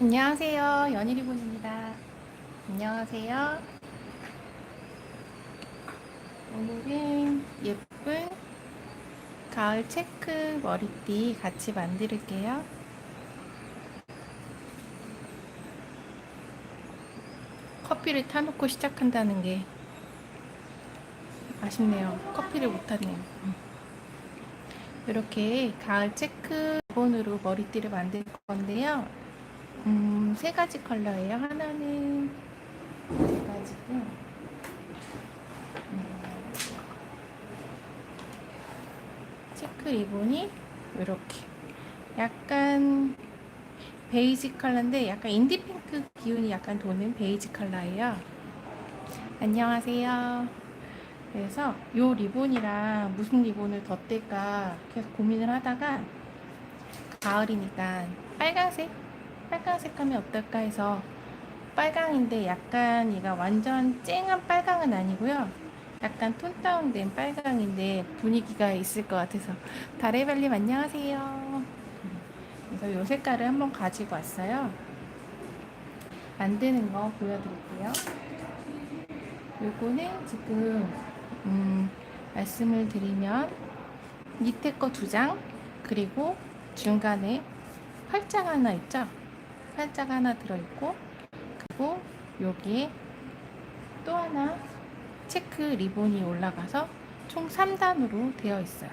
안녕하세요. 연일이분입니다. 안녕하세요. 오늘은 예쁜 가을 체크 머리띠 같이 만들게요. 커피를 타놓고 시작한다는 게 아쉽네요. 커피를 못 탔네요. 음. 이렇게 가을 체크 리본으로 머리띠를 만들 건데요. 음, 세 가지 컬러예요. 하나는 세 가지고, 음, 체크 리본이 이렇게 약간 베이지 컬러인데 약간 인디핑크 기운이 약간 도는 베이지 컬러예요. 안녕하세요. 그래서 요 리본이랑 무슨 리본을 덧댈까 계속 고민을 하다가 가을이니까 빨간색 빨간색 하면 어떨까 해서 빨강인데 약간 얘가 완전 쨍한 빨강은 아니고요. 약간 톤 다운된 빨강인데 분위기가 있을 것 같아서 다레벨님 안녕하세요. 그래서 요 색깔을 한번 가지고 왔어요. 만드는 거 보여드릴게요. 요거는 지금 음, 말씀을 드리면 밑에 거 두 장 그리고 중간에 팔짱 하나 있죠? 팔짱 하나 들어있고 그리고 여기에 또 하나 체크 리본이 올라가서 총 3단으로 되어 있어요.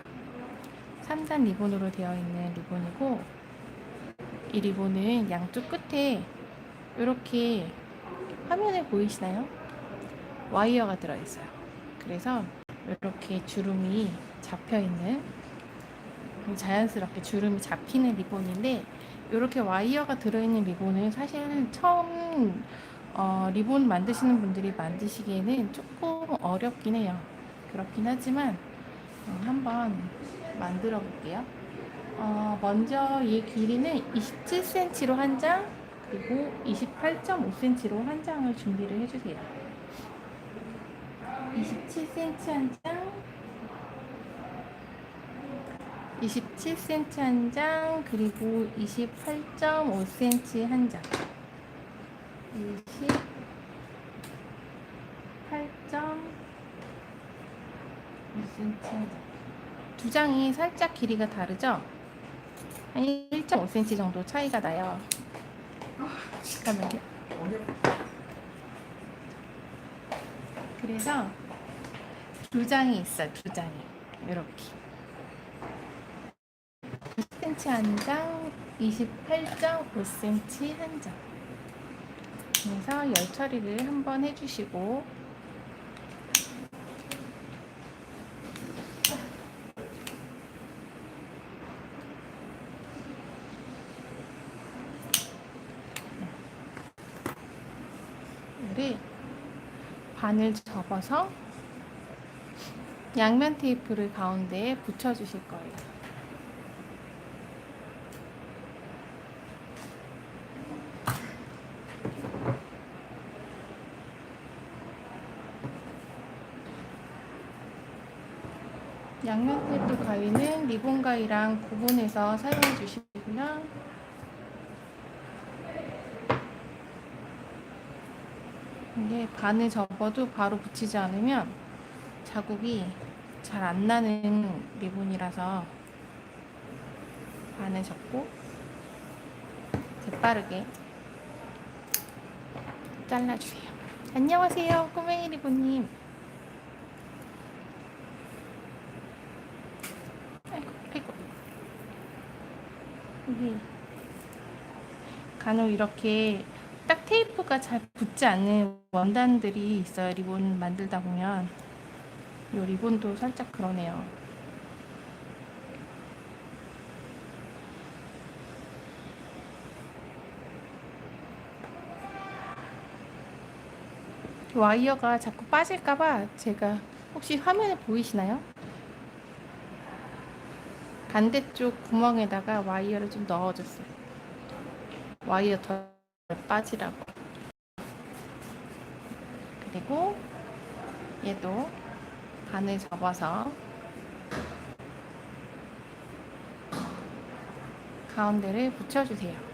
3단 리본으로 되어 있는 리본이고 이 리본은 양쪽 끝에 이렇게 화면에 보이시나요? 와이어가 들어있어요. 그래서 이렇게 주름이 잡혀 있는 자연스럽게 주름이 잡히는 리본인데 이렇게 와이어가 들어있는 리본은 사실 처음 어, 리본 만드시는 분들이 만드시기에는 조금 어렵긴 해요. 그렇긴 하지만 어, 한번 만들어 볼게요. 어, 먼저 이 길이는 27cm로 한 장, 그리고 28.5cm로 한 장을 준비를 해주세요. 27cm 한 장, 27cm 한 장, 그리고 28.5cm 한 장. 28.5cm 한 장. 두 장이 살짝 길이가 다르죠? 한 1.5cm 정도 차이가 나요. 잠깐만요. 그래서 두 장이 있어요. 두 장이 이렇게 10cm 한 장, 28.5cm 한 장. 그래서 열 처리를 한번 해주시고 반을 접어서 양면 테이프를 가운데에 붙여주실 거예요. 양면 테이프 가위는 리본 가위랑 구분해서 사용해 주시고요. 이게 반을 접어도 바로 붙이지 않으면 자국이 잘 안 나는 리본이라서 반을 접고 재빠르게 잘라주세요. 안녕하세요, 꼬맹이 리본님. 아이고, 아이고. 여기 간혹 이렇게 딱 테이프가 잘 붙지 않는 원단들이 있어요. 리본 만들다 보면. 이 리본도 살짝 그러네요. 와이어가 자꾸 빠질까봐 제가 혹시 화면에 보이시나요? 반대쪽 구멍에다가 와이어를 좀 넣어줬어요. 와이어 더 빠지라고. 그리고 얘도 반을 접어서 가운데를 붙여주세요.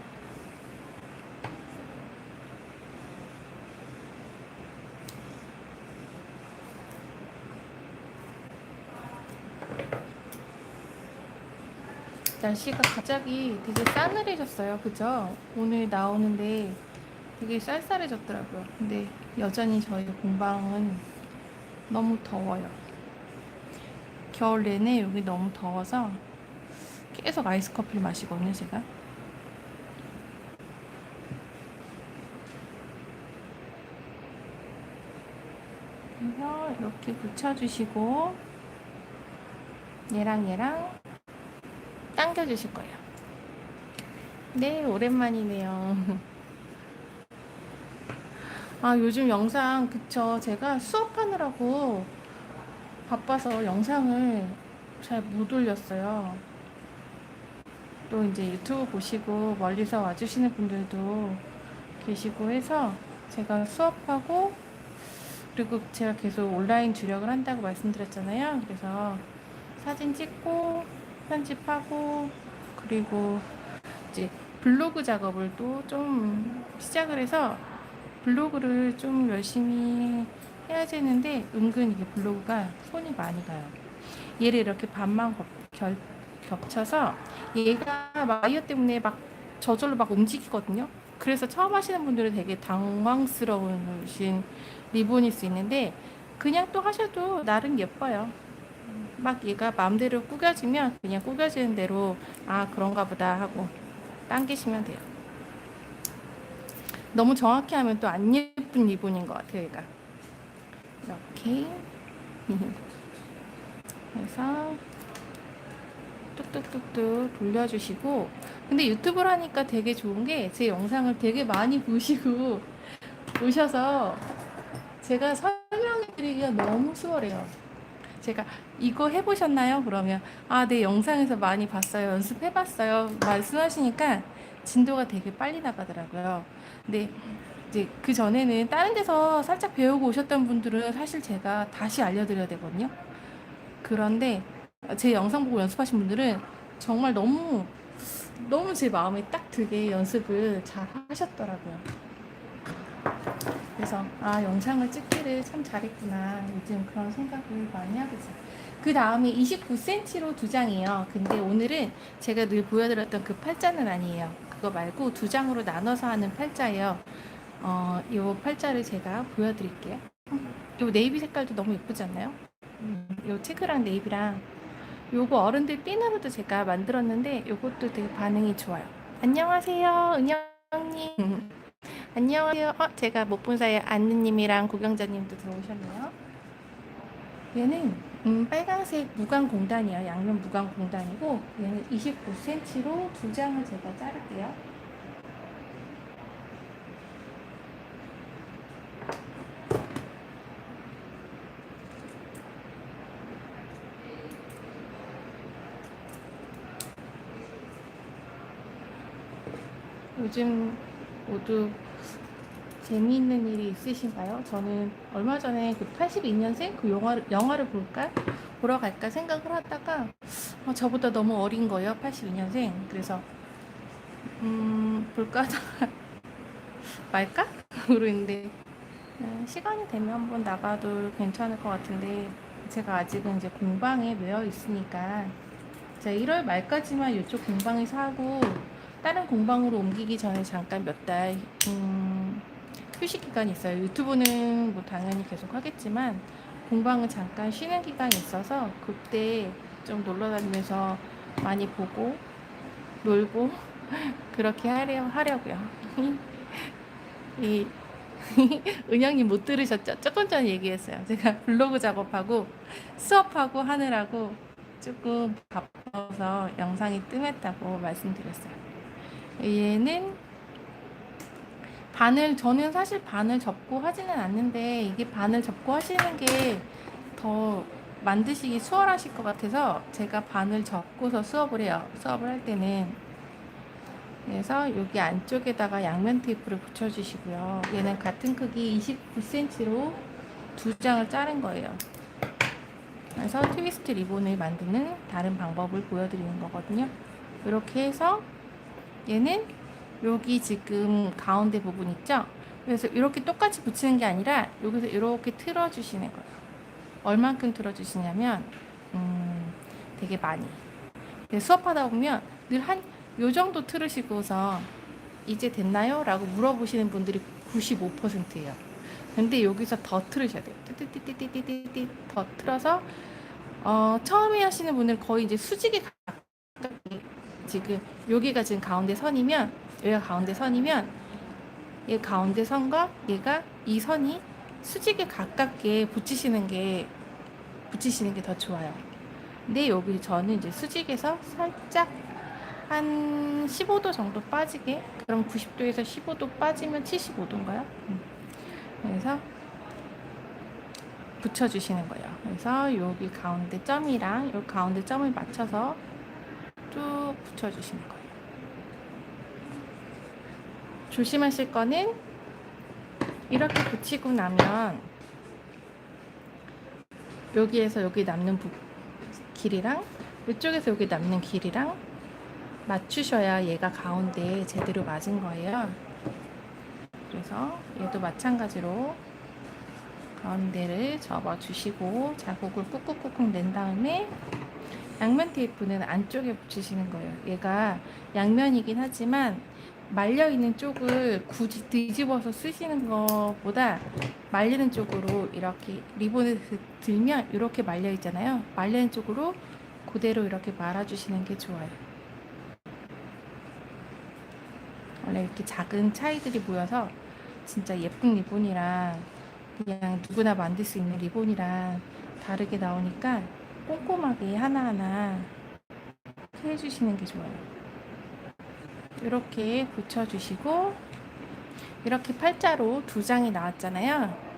날씨가 갑자기 되게 싸늘해졌어요. 그죠? 오늘 나오는데 되게 쌀쌀해졌더라고요. 근데 여전히 저희 공방은 너무 더워요. 겨울 내내 여기 너무 더워서 계속 아이스 커피를 마시거든요, 제가. 이렇게 붙여주시고 얘랑 얘랑 당겨주실 거예요. 네, 오랜만이네요. 아, 요즘 영상, 그쵸. 제가 수업하느라고 바빠서 영상을 잘 못 올렸어요. 또 이제 유튜브 보시고 멀리서 와주시는 분들도 계시고 해서 제가 수업하고 그리고 제가 계속 온라인 주력을 한다고 말씀드렸잖아요. 그래서 사진 찍고 편집하고 그리고 이제 블로그 작업을 또 좀 시작을 해서 블로그를 좀 열심히 해야 되는데 은근 이게 블로그가 손이 많이 가요. 얘를 이렇게 반만 겹, 결, 겹쳐서 얘가 와이어 때문에 막 저절로 막 움직이거든요. 그래서 처음 하시는 분들은 되게 당황스러우신 리본일 수 있는데 그냥 또 하셔도 나름 예뻐요. 막 얘가 마음대로 꾸겨지면 그냥 꾸겨지는 대로 아 그런가 보다 하고 당기시면 돼요. 너무 정확히 하면 또 안 예쁜 리본인 것 같아요, 얘가. 이렇게. 그래서 뚝뚝뚝뚝 돌려주시고 근데 유튜브를 하니까 되게 좋은 게 제 영상을 되게 많이 보시고 오셔서 제가 설명해드리기가 너무 수월해요. 제가 이거 해보셨나요? 그러면 아, 네 영상에서 많이 봤어요. 연습해봤어요. 말씀하시니까 진도가 되게 빨리 나가더라고요. 근데 이제 그 전에는 다른 데서 살짝 배우고 오셨던 분들은 사실 제가 다시 알려드려야 되거든요. 그런데 제 영상 보고 연습하신 분들은 정말 너무 너무 제 마음에 딱 들게 연습을 잘 하셨더라고요. 그래서 아 영상을 찍기를 참 잘했구나 요즘 그런 생각을 많이 하고 있어요. 그 다음에 29cm로 두 장이에요. 근데 오늘은 제가 늘 보여드렸던 그 팔자는 아니에요. 그거 말고 두 장으로 나눠서 하는 팔자예요. 어, 요 팔자를 제가 보여드릴게요. 요 네이비 색깔도 너무 예쁘지 않나요? 음, 요 체크랑 네이비랑 요거 어른들 핀으로도 제가 만들었는데 요것도 되게 반응이 좋아요. 안녕하세요, 은영님. 안녕하세요. 어, 제가 못 본 사이에 안느님이랑 구경자님도 들어오셨네요. 얘는 음, 빨간색 무광 공단이에요. 양면 무광 공단이고 얘는 29cm로 두 장을 제가 자를게요. 요즘 모두 재미있는 일이 있으신가요? 저는 얼마 전에 그 82년생 그 영화를, 영화를 볼까? 보러 갈까 생각을 하다가 어, 저보다 너무 어린 거예요. 82년생. 그래서 음, 볼까 말까? 그러는데 음, 시간이 되면 한번 나가도 괜찮을 것 같은데 제가 아직은 이제 공방에 매여 있으니까 제가 1월 말까지만 이쪽 공방에서 하고 다른 공방으로 옮기기 전에 잠깐 몇달 음, 휴식 기간이 있어요. 유튜브는 뭐 당연히 계속 하겠지만 공방은 잠깐 쉬는 기간이 있어서 그때 좀 놀러 다니면서 많이 보고 놀고 그렇게 하려, 하려고요. 이 은영님 못 들으셨죠? 조금 전에 얘기했어요. 제가 블로그 작업하고 수업하고 하느라고 조금 바빠서 영상이 뜸했다고 말씀드렸어요. 얘는 반을 저는 사실 반을 접고 하지는 않는데 이게 반을 접고 하시는 게 더 만드시기 수월하실 것 같아서 제가 반을 접고서 수업을 해요. 수업을 할 때는 그래서 여기 안쪽에다가 양면 테이프를 붙여주시고요. 얘는 같은 크기 29cm로 두 장을 자른 거예요. 그래서 트위스트 리본을 만드는 다른 방법을 보여드리는 거거든요. 이렇게 해서 얘는 여기 지금 가운데 부분 있죠? 그래서 이렇게 똑같이 붙이는 게 아니라 여기서 이렇게 틀어주시는 거예요. 얼만큼 틀어주시냐면 음, 되게 많이. 수업하다 보면 늘 한 요 정도 틀으시고서 이제 됐나요? 라고 물어보시는 분들이 95%예요. 근데 여기서 더 틀으셔야 돼요. 띠띠띠띠띠띠띠 더 틀어서 어, 처음에 하시는 분들 거의 이제 수직에 가깝게 지금 여기가 지금 가운데 선이면 여기가 가운데 선이면 얘 가운데 선과 얘가 이 선이 수직에 가깝게 붙이시는 게 붙이시는 게 더 좋아요. 근데 여기 저는 이제 수직에서 살짝 한 15도 정도 빠지게 그럼 90도에서 15도 빠지면 75도인가요? 그래서 붙여주시는 거예요. 그래서 여기 가운데 점이랑 여기 가운데 점을 맞춰서 쭉 붙여주시는 거예요. 조심하실 거는 이렇게 붙이고 나면 여기에서 여기 남는 부, 길이랑 이쪽에서 여기 남는 길이랑 맞추셔야 얘가 가운데 제대로 맞은 거예요. 그래서 얘도 마찬가지로 가운데를 접어 주시고 자국을 꾹꾹꾹꾹 낸 다음에 양면 테이프는 안쪽에 붙이시는 거예요. 얘가 양면이긴 하지만 말려 있는 쪽을 굳이 뒤집어서 쓰시는 것보다 말리는 쪽으로 이렇게 리본을 드- 들면 이렇게 말려 있잖아요. 말리는 쪽으로 그대로 이렇게 말아주시는 게 좋아요. 원래 이렇게 작은 차이들이 모여서 진짜 예쁜 리본이랑 그냥 누구나 만들 수 있는 리본이랑 다르게 나오니까 꼼꼼하게 하나하나 해주시는 게 좋아요. 이렇게 붙여주시고 이렇게 팔자로 두 장이 나왔잖아요.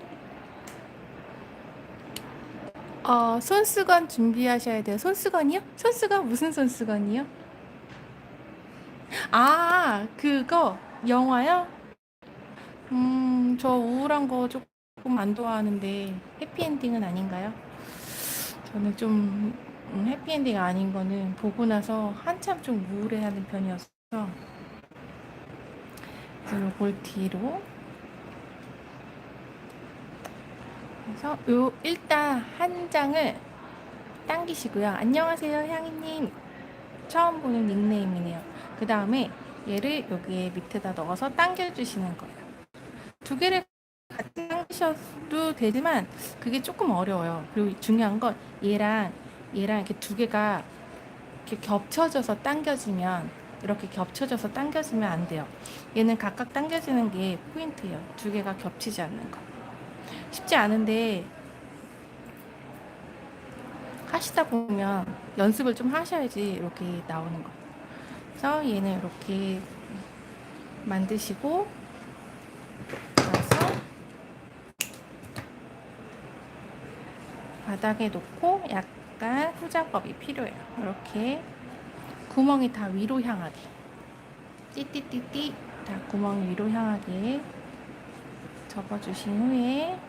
어, 손수건 준비하셔야 돼요. 손수건이요? 손수건 무슨 손수건이요? 아, 그거 영화요? 음, 저 우울한 거 조금 안 좋아하는데 해피엔딩은 아닌가요? 저는 좀 음, 해피엔딩 아닌 거는 보고 나서 한참 좀 우울해하는 그래서 요걸 뒤로 그래서 요 일단 한 장을 당기시고요. 안녕하세요, 향이님. 처음 보는 닉네임이네요. 그 다음에 얘를 여기에 밑에다 넣어서 당겨주시는 거예요. 두 개를 같이 당기셔도 되지만 그게 조금 어려워요. 그리고 중요한 건 얘랑 얘랑 이렇게 두 개가 이렇게 겹쳐져서 당겨지면 이렇게 겹쳐져서 당겨지면 안 돼요. 얘는 각각 당겨지는 게 포인트예요. 두 개가 겹치지 않는 거. 쉽지 않은데 하시다 보면 연습을 좀 하셔야지 이렇게 나오는 거. 그래서 얘는 이렇게 만드시고 바닥에 놓고 약간 후작업이 필요해요. 이렇게 구멍이 다 위로 향하게 띠띠띠띠 다 구멍이 위로 향하게 접어주신 후에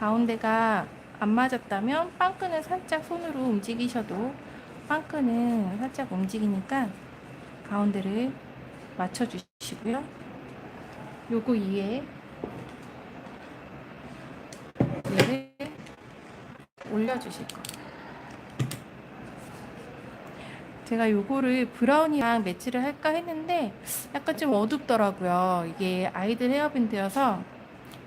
가운데가 안 맞았다면 빵끈을 살짝 손으로 움직이셔도 빵끈은 살짝 움직이니까 가운데를 맞춰주시고요. 요거 위에 얘를 올려주실 거예요. 제가 요거를 브라운이랑 매치를 할까 했는데 약간 좀 어둡더라고요. 이게 아이들 헤어밴드여서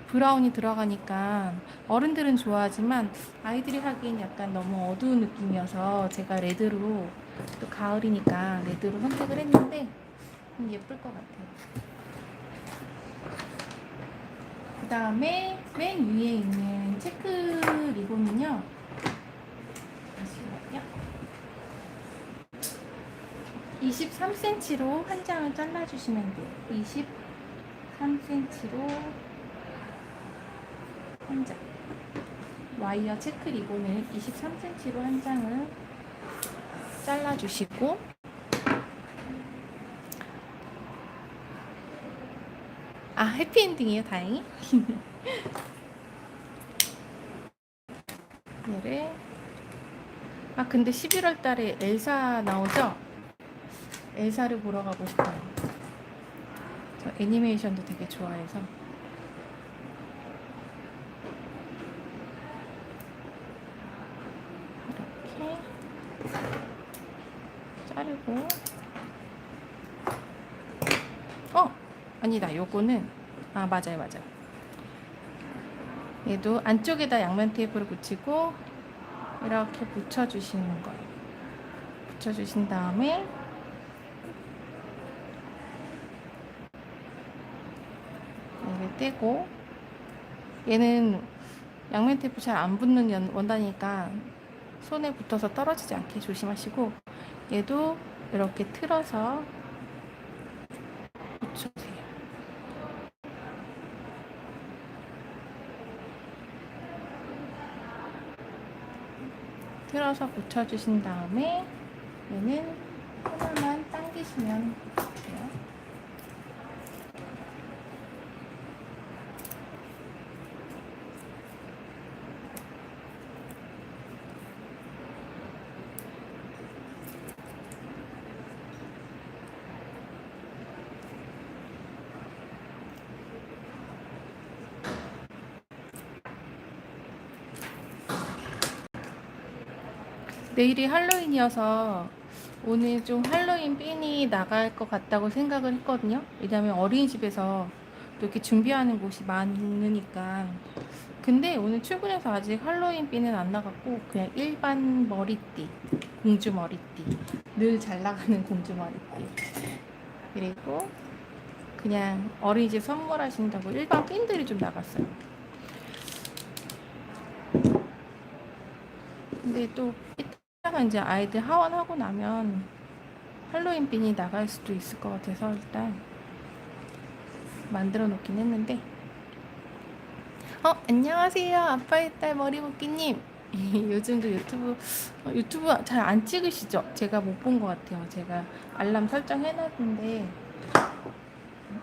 브라운이 들어가니까 어른들은 좋아하지만 아이들이 하기엔 약간 너무 어두운 느낌이어서 제가 레드로 또 가을이니까 레드로 선택을 했는데 음, 예쁠 것 같아요. 그 다음에 맨 위에 있는 체크 리본은요. 23cm로 한 장을 잘라주시면 돼요. 23cm로 한 장. 와이어 체크 리본을 23cm로 한 장을 잘라주시고 아 해피엔딩이에요 다행히 얘를 아 근데 11월 달에 엘사 나오죠? 엘사를 보러 가고 싶어요. 저 애니메이션도 되게 좋아해서. 이렇게 자르고. 어! 아니다, 요거는. 아, 맞아요, 맞아요. 얘도 안쪽에다 양면 테이프를 붙이고 이렇게 붙여주시는 거예요. 붙여주신 다음에 떼고 얘는 양면 테이프 잘 안 붙는 연- 원단이니까 손에 붙어서 떨어지지 않게 조심하시고 얘도 이렇게 틀어서 붙여주세요. 틀어서 붙여주신 다음에 얘는 하나만 당기시면 돼요. 내일이 할로윈이어서 오늘 좀 할로윈 핀이 나갈 것 같다고 생각을 했거든요. 왜냐면 어린이집에서 또 이렇게 준비하는 곳이 많으니까. 근데 오늘 출근해서 아직 할로윈 핀은 안 나갔고 그냥 일반 머리띠, 공주 머리띠, 늘 잘 나가는 공주 머리띠. 그리고 그냥 어린이집 선물하신다고 일반 핀들이 좀 나갔어요. 근데 또 이따가 이제 아이들 하원하고 나면 할로윈 핀이 나갈 수도 있을 것 같아서 일단 만들어 놓긴 했는데. 어 안녕하세요. 아빠의 딸 머리묶기님. 요즘도 유튜브 어, 유튜브 잘 안 찍으시죠? 제가 못 본 것 같아요. 제가 알람 설정 해놨는데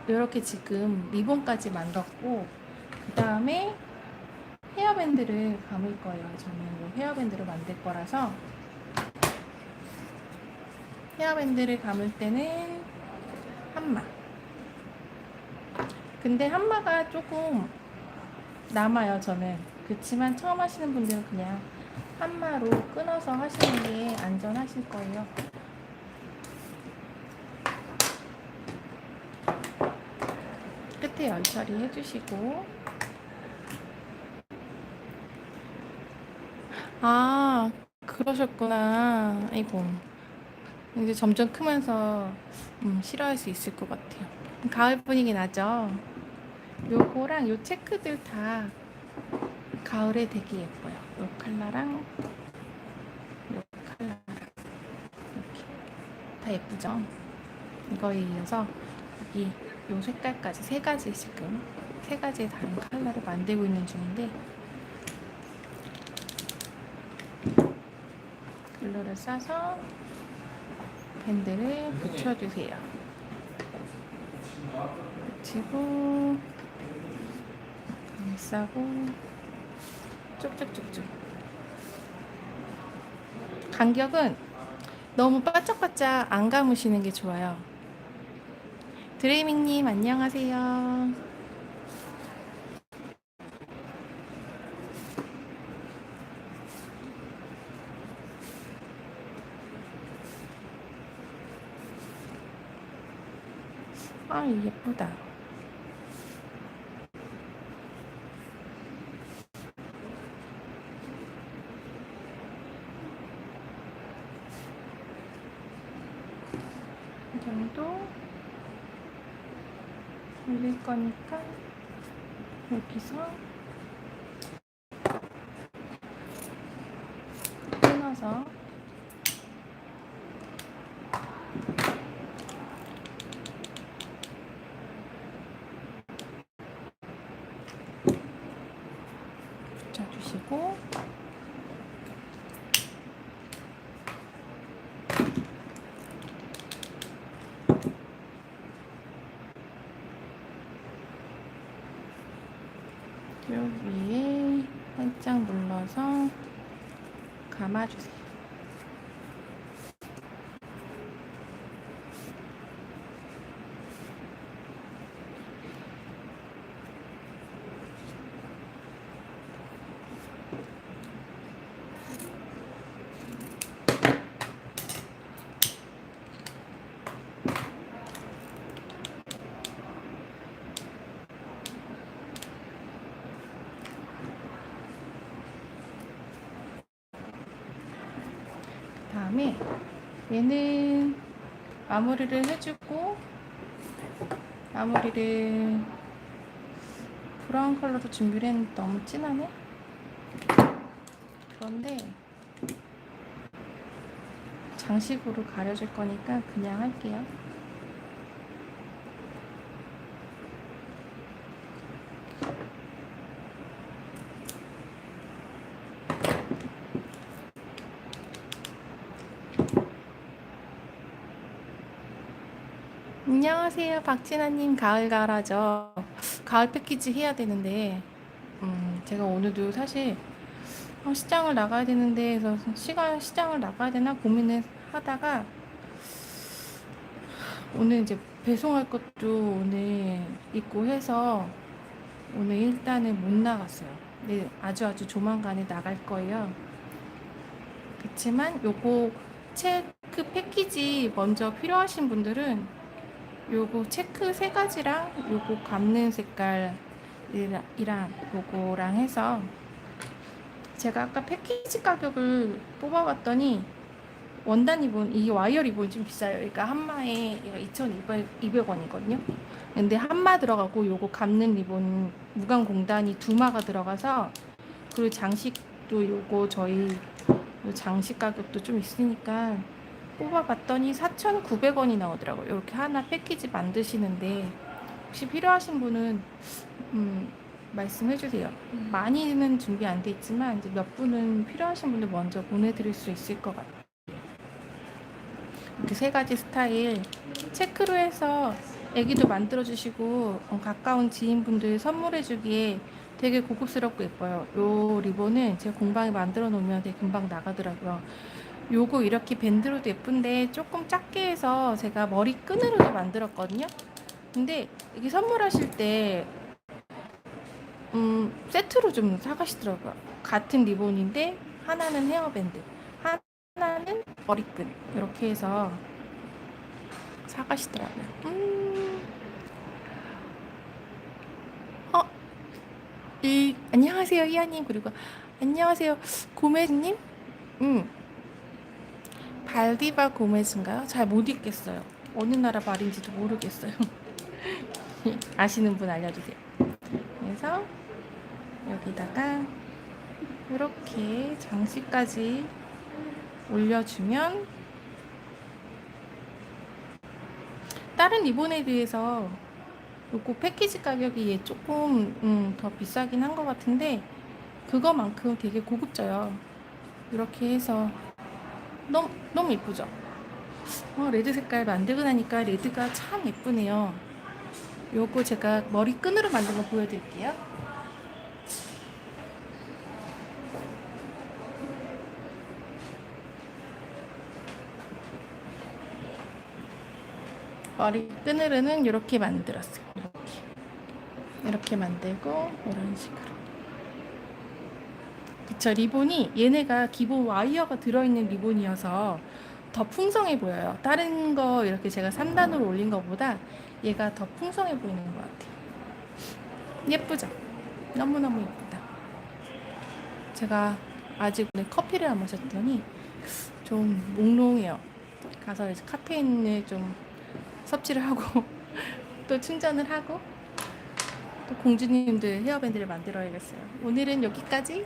이렇게 지금 리본까지 만들었고 그 다음에 헤어밴드를 감을 거예요. 저는 이 헤어밴드를 만들 거라서 헤어밴드를 감을 때는 한마. 근데 한마가 조금 남아요. 저는 그렇지만 처음 하시는 분들은 그냥 한마로 끊어서 하시는 게 안전하실 거예요. 끝에 열 처리 해 주시고 아, 그러셨구나. 아이고. 이제 점점 크면서 음, 싫어할 수 있을 것 같아요. 가을 분위기 나죠? 요거랑 요 체크들 다 가을에 되게 예뻐요. 요 컬러랑 요 컬러랑 이렇게 다 예쁘죠? 이거에 이어서 여기 요 색깔까지 세 가지 지금 세 가지의 다른 컬러를 만들고 있는 중인데 글루를 싸서 밴드를 붙여주세요. 붙이고 감싸고 쭉쭉쭉쭉 간격은 너무 바짝바짝 안 감으시는 게 좋아요. 드레이밍님 안녕하세요. 아 예쁘다. 이 정도 올릴 거니까 여기서 끊어서 붙여주시고 요 위에 감아주세요. 다음에 얘는 마무리를 해주고 마무리를 브라운 컬러로 준비를 했는데 너무 진하네? 그런데 장식으로 가려줄 거니까 그냥 할게요 안녕하세요 박진아님 가을 가라죠 가을 패키지 해야 되는데 음, 제가 오늘도 사실 어, 시장을 나가야 되는데 그래서 시간 시장을 나가야 되나 고민을 하다가 오늘 이제 배송할 것도 오늘 있고 해서 오늘 일단은 못 나갔어요. 네, 아주 아주 조만간에 나갈 거예요. 그렇지만 요거 체크 패키지 먼저 필요하신 분들은 요거 체크 세 가지랑 요거 감는 색깔이랑 요거랑 해서 제가 아까 패키지 가격을 뽑아봤더니 원단 리본 이게 와이어 리본이 좀 비싸요. 그러니까 한마에 2,200원이거든요. 근데 한마 들어가고 요거 감는 리본 무광 공단이 두 마가 들어가서 그리고 장식도 요거 저희 요 장식 가격도 좀 있으니까 뽑아봤더니 4,900원이 나오더라고요. 이렇게 하나 패키지 만드시는데 혹시 필요하신 분은 음, 말씀해 주세요. 많이는 준비 안 돼 있지만 이제 몇 분은 필요하신 분들 먼저 보내드릴 수 있을 것 같아요. 이렇게 세 가지 스타일 체크로 해서 애기도 만들어 주시고 어, 가까운 지인분들 선물해 주기에 되게 고급스럽고 예뻐요. 요 리본은 제가 공방에 만들어 놓으면 되게 금방 나가더라고요. 요거 이렇게 밴드로도 예쁜데 조금 작게 해서 제가 머리 끈으로도 만들었거든요. 근데 이게 선물하실 때 음, 세트로 좀 사가시더라고요. 같은 리본인데 하나는 헤어밴드, 하나는 머리끈 이렇게 해서 사가시더라고요. 음. 어, 이 안녕하세요 이하님 그리고 안녕하세요 고메님. 음. 발디바 고메즈인가요? 잘 못 읽겠어요. 어느 나라 말인지도 모르겠어요. 아시는 분 알려주세요. 그래서 여기다가 이렇게 장식까지 올려주면 다른 리본에 비해서 요거 패키지 가격이 얘 조금 음, 더 비싸긴 한 것 같은데 그거만큼 되게 고급져요. 이렇게 해서 너무 너무 예쁘죠? 어, 레드 색깔 만들고 나니까 레드가 참 예쁘네요. 요거 제가 머리 끈으로 만든 거 보여드릴게요. 머리 끈으로는 이렇게 만들었어요. 이렇게 이렇게 만들고 이런 식으로. 그쵸 리본이 얘네가 기본 와이어가 들어있는 리본이어서 더 풍성해 보여요. 다른 거 이렇게 제가 3단으로 올린 것보다 얘가 더 풍성해 보이는 것 같아요. 예쁘죠? 너무너무 예쁘다. 제가 아직 오늘 커피를 안 마셨더니 좀 몽롱해요. 가서 이제 카페인을 좀 섭취를 하고 또 충전을 하고 또 공주님들 헤어밴드를 만들어야겠어요. 오늘은 여기까지.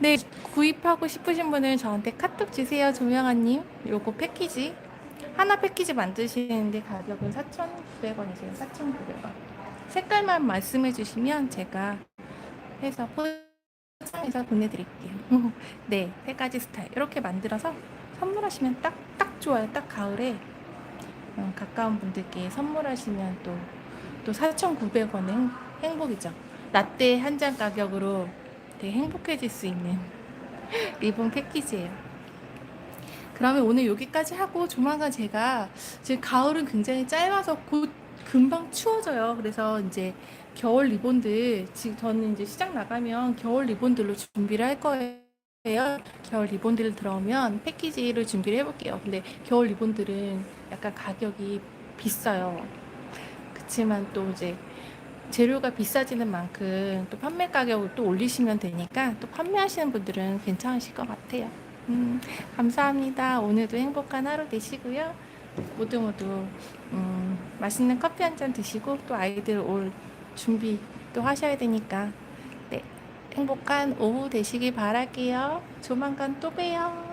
네, 구입하고 싶으신 분은 저한테 카톡 주세요, 조명아님. 요거 패키지. 하나 패키지 만드시는데 가격은 4,900원이세요. 4,900원. 색깔만 말씀해 주시면 제가 해서 포장해서 보내드릴게요. 네, 세 가지 스타일. 이렇게 만들어서 선물하시면 딱, 딱 좋아요. 딱 가을에 어, 가까운 분들께 선물하시면 또, 또 4,900원의 행복이죠. 라떼 한 잔 가격으로 되게 행복해질 수 있는 리본 패키지예요. 그러면 오늘 여기까지 하고 조만간 제가 지금 가을은 굉장히 짧아서 곧 금방 추워져요. 그래서 이제 겨울 리본들 지금 저는 이제 시장 나가면 겨울 리본들로 준비를 할 거예요. 겨울 리본들 들어오면 패키지를 준비를 해볼게요. 근데 겨울 리본들은 약간 가격이 비싸요. 그렇지만 또 이제 재료가 비싸지는 만큼 또 판매 가격을 또 올리시면 되니까 또 판매하시는 분들은 괜찮으실 것 같아요. 음, 감사합니다. 오늘도 행복한 하루 되시고요. 모두 모두 음, 맛있는 커피 한 잔 드시고 또 아이들 올 준비 또 하셔야 되니까 네 행복한 오후 되시길 바랄게요. 조만간 또 봬요.